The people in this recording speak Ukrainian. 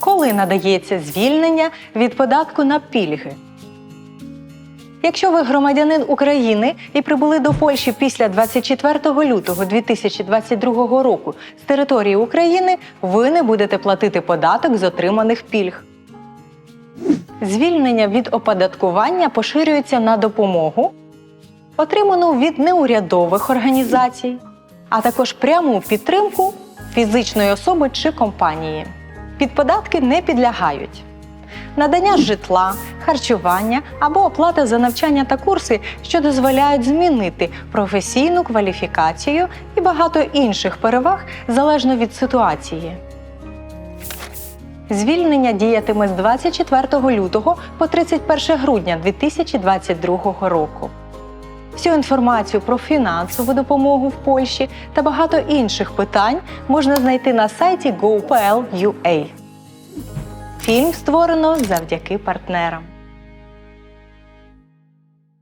Коли надається звільнення від податку на пільги? Якщо ви громадянин України і прибули до Польщі після 24 лютого 2022 року з території України, ви не будете платити податок з отриманих пільг. Звільнення від оподаткування поширюється на допомогу, отриману від неурядових організацій, а також пряму підтримку фізичної особи чи компанії. Під податки не підлягають надання житла, харчування або оплата за навчання та курси, що дозволяють змінити професійну кваліфікацію і багато інших переваг залежно від ситуації. Звільнення діятиме з 24 лютого по 31 грудня 2022 року. Всю інформацію про фінансову допомогу в Польщі та багато інших питань можна знайти на сайті gopl.ua. Фільм створено завдяки партнерам.